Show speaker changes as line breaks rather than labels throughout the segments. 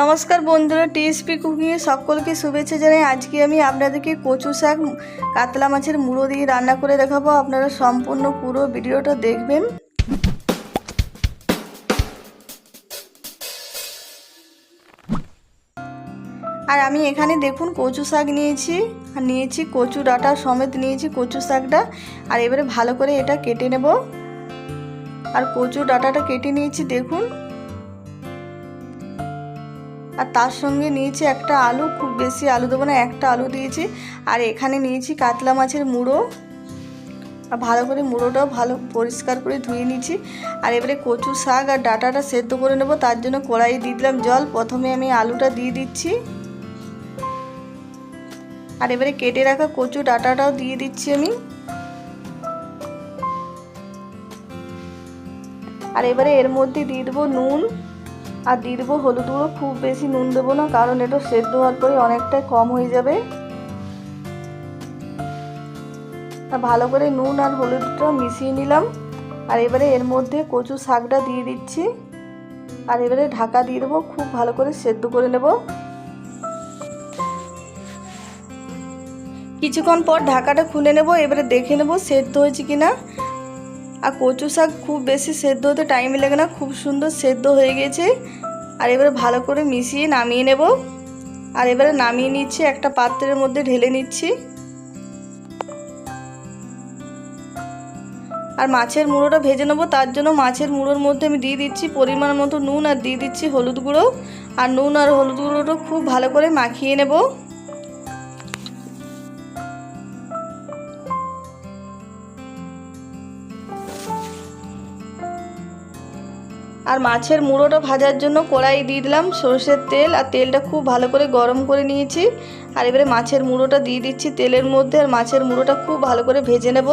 নমস্কার বন্ধুরা, টিএসপি কুকিংয়ে সকলকে শুভেচ্ছা জানাই। আজকে আমি আপনাদেরকে কচু শাক, কাতলা মাছের মুড়ো দিয়ে রান্না করে দেখাবো। আপনারা সম্পূর্ণ পুরো ভিডিওটা দেখবেন। আর আমি এখানে দেখুন কচু শাক নিয়েছি, আর নিয়েছি কচু ডাটা সমেত নিয়েছি কচু শাকটা। আর এবারে ভালো করে এটা কেটে নেব। আর কচু ডাটাটা কেটে নিয়েছি, দেখুন। আর তার সঙ্গে নিয়েছি একটা আলু, খুব বেশি আলু দেবো না, একটা আলু দিয়েছি। আর এখানে নিয়েছি কাতলা মাছের মুড়ো। আর ভালো করে মুড়োটাও ভালো পরিষ্কার করে ধুয়ে নিয়েছি। আর এবারে কচু শাক আর ডাটাটা সেদ্ধ করে নেব, তার জন্য কড়াই দিয়ে দিলাম জল। প্রথমে আমি আলুটা দিয়ে দিচ্ছি। আর এবারে কেটে রাখা কচু ডাটাটাও দিয়ে দিচ্ছি আমি। আর এবারে এর মধ্যে দিয়ে দেবো নুন। আর দিয়ে দেবো হলুদ গুঁড়ো, খুব বেশি নুন দেবো না, কারণ এটা সেদ্ধ হওয়ার পরে অনেকটাই কম হয়ে যাবে। আর ভালো করে নুন আর হলুদটা মিশিয়ে নিলাম। আর এবারে এর মধ্যে কচু শাকটা দিয়ে দিচ্ছি। আর এবারে ঢাকা দিয়ে দেবো, খুব ভালো করে সেদ্ধ করে নেব। কিছুক্ষণ পর ঢাকাটা খুলে নেব, এবারে দেখে নেব সেদ্ধ হয়েছে কিনা। আর কচু শাক খুব বেশি সেদ্ধ হতে টাইম লাগে না, খুব সুন্দর সেদ্ধ হয়ে গেছে। আর এবারে ভালো করে মিশিয়ে নামিয়ে নেব। আর এবারে নামিয়ে নিচ্ছি একটা পাত্রের মধ্যে ঢেলে নিচ্ছি। আর মাছের মুড়োটা ভেজে নেব, তার জন্য মাছের মুড়োর মধ্যে আমি দিয়ে দিচ্ছি পরিমাণ মতো নুন আর দিয়ে দিচ্ছি হলুদ গুঁড়ো। আর নুন আর হলুদ গুঁড়োটা খুব ভালো করে মাখিয়ে নেব। আর মাছের মুড়োটা ভাজার জন্য কড়াই দিয়ে দিলাম, সর্ষের তেল আর তেলটা খুব ভালো করে গরম করে নিয়েছি। আর এবারে মাছের মুড়োটা দিয়ে দিচ্ছি তেলের মধ্যে, আর মাছের মুড়োটা খুব ভালো করে ভেজে নেব।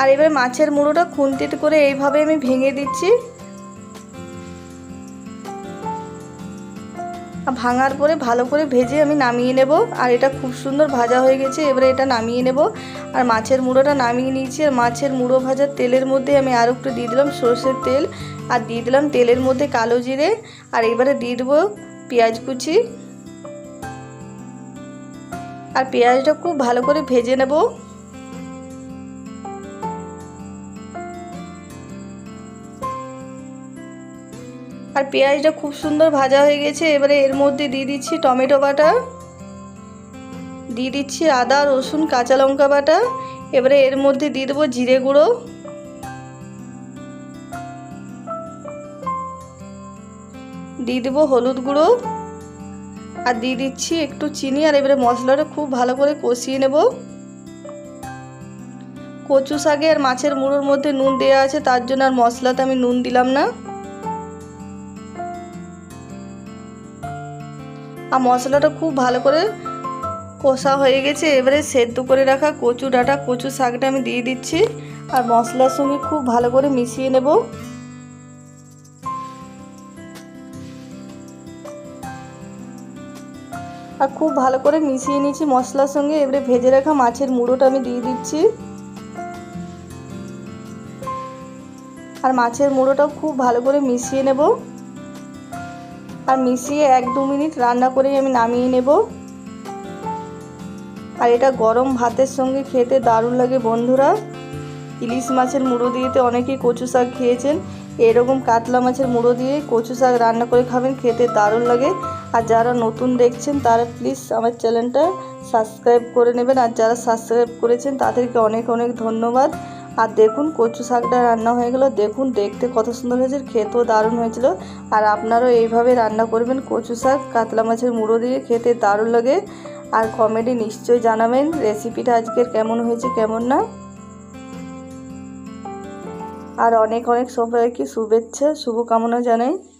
আর এবার মাছের মুড়োটা খুন্তিতে করে এইভাবে আমি ভেঙে দিচ্ছি। ভাঙার পরে ভালো করে ভেজে আমি নামিয়ে নেব। আর এটা খুব সুন্দর ভাজা হয়ে গেছে, এবারে এটা নামিয়ে নেব। আর মাছের মুড়োটা নামিয়ে নিয়েছি। আর মাছের মুড়ো ভাজার তেলের মধ্যে আমি আরও একটু দিয়ে দিলাম সর্ষের তেল। আর দিয়ে দিলাম তেলের মধ্যে কালো জিরে। আর এবারে দিয়ে দেবো পেঁয়াজ কুচি। আর পেঁয়াজটা খুব ভালো করে ভেজে নেব। আর পেঁয়াজটা খুব সুন্দর ভাজা হয়ে গেছে। এবারে এর মধ্যে দিয়ে দিচ্ছি টমেটো বাটা। দিয়ে দিচ্ছি আদা, রসুন, কাঁচা লঙ্কা বাটা। এবারে এর মধ্যে দিয়ে দেবো জিরে গুঁড়ো। দিয়ে দেবো হলুদ গুঁড়ো। আর দিয়ে দিচ্ছি একটু চিনি আর এবারে মশলাটা খুব ভালো করে কষিয়ে নেব। কচু শাকে আর মাছের মুড়োর মধ্যে নুন দেওয়া আছে, তার জন্য আর মশলাতে আমি নুন দিলাম না। আর মশলাটা খুব ভালো করে কষা হয়ে গেছে। এবারে সেদ্ধ করে রাখা কচু ডাঁটা, কচু শাকটা আমি দিয়ে দিচ্ছি। আর মশলার সঙ্গে খুব ভালো করে মিশিয়ে নেব। আর খুব ভালো করে মিশিয়ে নিচ্ছি মশলার সঙ্গে। এবারে ভেজে রাখা মাছের মুড়োটা আমি দিয়ে দিচ্ছি। আর মাছের মুড়োটাও খুব ভালো করে মিশিয়ে নেব। আর মিশিয়ে এক দু মিনিট রান্না করেই আমি নামিয়ে নেব। আর এটা গরম ভাতের সঙ্গে খেতে দারুণ লাগে বন্ধুরা। ইলিশ মাছের মুড়ো দিয়েতে অনেকেই কচু শাক খেয়েছেন। এরকম কাতলা মাছের মুড়ো দিয়ে কচু শাক রান্না করে খাবেন, খেতে দারুণ লাগে। আর যারা নতুন দেখছেন, তারা প্লিজ আমার চ্যানেলটা সাবস্ক্রাইব করে নেবেন। আর যারা সাবস্ক্রাইব করেছেন, তাদেরকে অনেক অনেক ধন্যবাদ। আর দেখুন, কচু শাকটা রান্না হয়ে গেল। দেখুন, দেখতে কত সুন্দর হয়েছে, খেতেও দারুণ হয়েছিল। আর আপনারাও এইভাবে রান্না করবেন কচু শাক, কাতলা মাছের মুড়ো দিয়ে খেতে দারুণ লাগে। আর কমেডি নিশ্চয়ই জানাবেন, রেসিপিটা আজকের কেমন হয়েছে, কেমন না। আর অনেক অনেক সবাইকে শুভেচ্ছা, শুভকামনা জানাই।